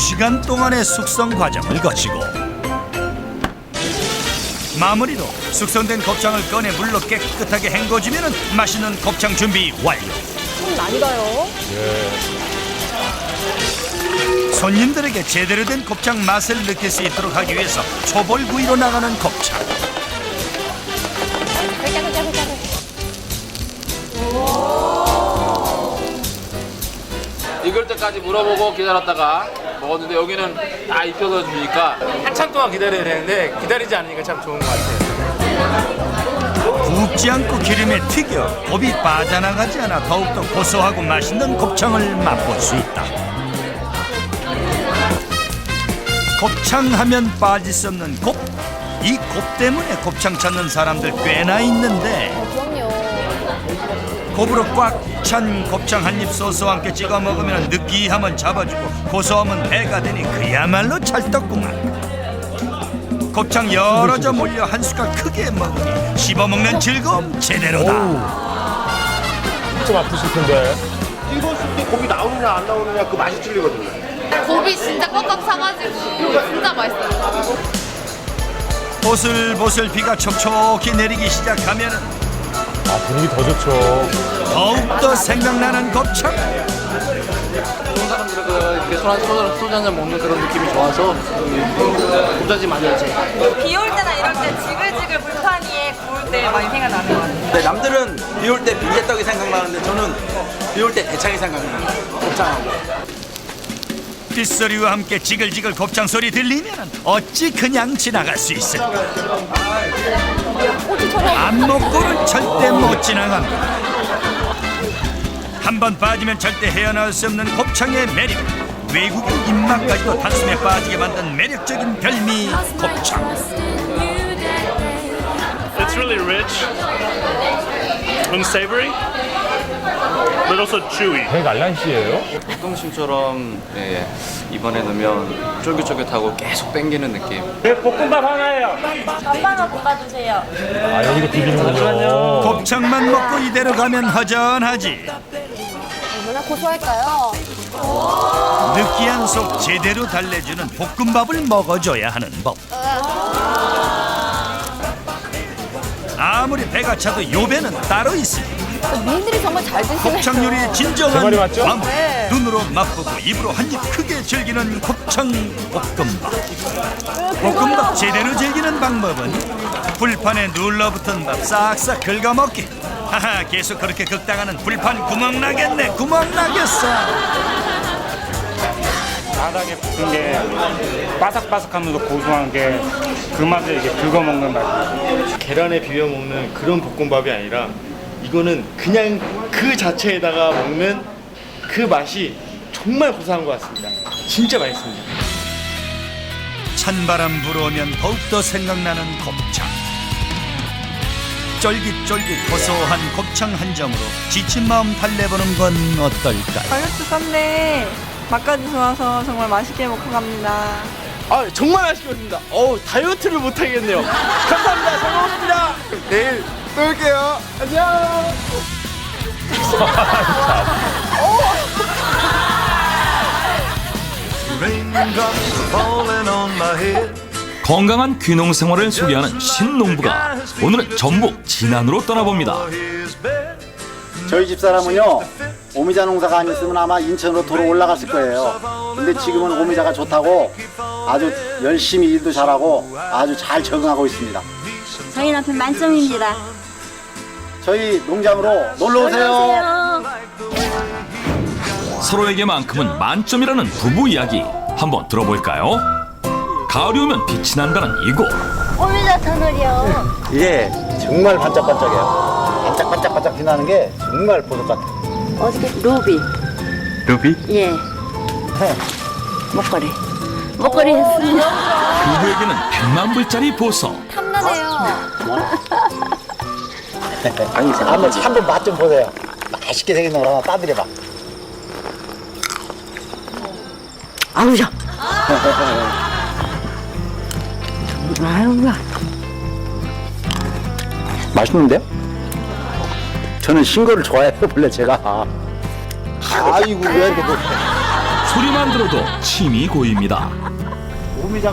2시간 동안의 숙성 과정을 거치고 마무리로 숙성된 곱창을 꺼내 물로 깨끗하게 헹궈주면 맛있는 곱창 준비 완료. 손 많이 가요. 손님들에게 제대로 된 곱창 맛을 느낄 수 있도록 하기 위해서 초벌구이로 나가는 곱창. 익을 때까지 물어보고 기다렸다가 먹었는데 여기는 다 익혀서 주니까 한참 동안 기다려야 되는데 기다리지 않으니까 참 좋은 것 같아요. 굽지 않고 기름에 튀겨 곱이 빠져나가지 않아 더욱더 고소하고 맛있는 곱창을 맛볼 수 있다. 곱창 하면 빠질 수 없는 곱. 이 곱 때문에 곱창 찾는 사람들 꽤나 있는데 곱으로 꽉 찬 곱창 한 입 소스와 함께 찍어 먹으면 느끼함은 잡아주고 고소함은 배가 되니 그야말로 찰떡궁합. 곱창 여러 점 올려 한 숟갈 크게 먹으니 씹어 먹는 즐거움 제대로다. 좀 아프실 텐데. 익었을 때 고기 나오느냐 안 나오느냐 그 맛이 틀리거든요. 곱이 진짜 꽉꽉 차가지고 진짜 맛있어요. 보슬보슬 비가 촉촉히 내리기 시작하면 아, 분위기 더 좋죠. 더욱더 생각나는 곱창. 좋은 사람들은 그 이렇게 소주, 소주, 소주 한잔 먹는 그런 느낌이 좋아서 곱자지 많이 하지. 비 올 때나 이럴 때 지글지글 불판 위에 구울 때 많이 생각나는 것 같아요. 네, 남들은 비 올 때 빈대떡이 생각나는데 저는 비 올 때 대창이 생각나요. 곱창하고. 빗소리와 함께 지글지글 곱창 소리 들리면 어찌 그냥 지나갈 수 있을까? 안 먹고는 절대 못 지나갑니다. 한번 빠지면 절대 헤어나올 수 없는 곱창의 매력. 외국인 입맛까지도 단숨에 빠지게 만든 매력적인 별미 곱창. It's really rich and savory, but also chewy. 백 알란 씨예요? 똥심처럼 예, 입안에 넣으면 쫄깃쫄깃하고 계속 땡기는 느낌. 볶음밥 하나예요. 반반을 볶아주세요. 아, 여기도 비비는군요. 곱창만 먹고 이대로 가면 허전하지. 얼마나 고소할까요? 느끼한 속 제대로 달래주는 볶음밥을 먹어줘야 하는 법. 아무리 배가 차도 요배는 따로 있습니다. 미인들이 정말 잘 드시네요. 곱창 요리의 제 진정한 말이 맞죠? 마무 네. 눈으로 맛보고 입으로 한 입 크게 즐기는 곱창 볶음밥. 볶음밥 제대로 즐기는 방법은 불판에 눌러붙은 밥 싹싹 긁어먹기. 하하 계속 그렇게 긁다가는 불판 구멍 나겠네 구멍 나겠어. 바닥에 볶은 게 바삭바삭하면서 고소한 게 그 맛을 이게 긁어 먹는 맛. 계란에 비벼 먹는 그런 볶음밥이 아니라 이거는 그냥 그 자체에다가 먹는 그 맛이 정말 고소한 것 같습니다. 진짜 맛있습니다. 찬바람 불어오면 더욱더 생각나는 곱창. 쫄깃쫄깃 고소한 곱창 한 점으로 지친 마음 달래보는 건 어떨까요? 다이어트 싼데 맛까지 좋아서 정말 맛있게 먹고 갑니다. 아 정말 맛있게 먹습니다. 어우 다이어트를 못 하겠네요. 감사합니다. 잘 먹었습니다. 내일 또 올게요. 안녕. 건강한 귀농 생활을 소개하는 신농부가 오늘은 전북 진안으로 떠나봅니다. 저희 집 사람은요 오미자 농사가 아니었으면 아마 인천으로 도로 올라갔을 거예요. 근데 지금은 오미자가 좋다고 아주 열심히 일도 잘하고 아주 잘 적응하고 있습니다. 저희 남편 만점입니다. 저희 농장으로 놀러 오세요. 서로에게만큼은 만점이라는 부부 이야기 한번 들어볼까요? 가을이 오면 빛이 난다는 이곳. 오미자 터널이요. 예, 정말 반짝반짝해요. 반짝반짝반짝 빛나는 게 정말 보석 같아요. 어저께 루비. 루비? 예. 목걸이. 목걸이 했습니다. 부부에게는 백만 불짜리 보석. 탐나네요. 아니, 한번 한번 맛 좀 보세요. 맛있게 생긴 걸 하나 따드려봐. 아우야. 아우야. 맛있는데요? 저는 신 거를 좋아해요, 원래 제가. 아이고, 왜 이렇게 또 소리만 들어도 침이 고입니다. 오미자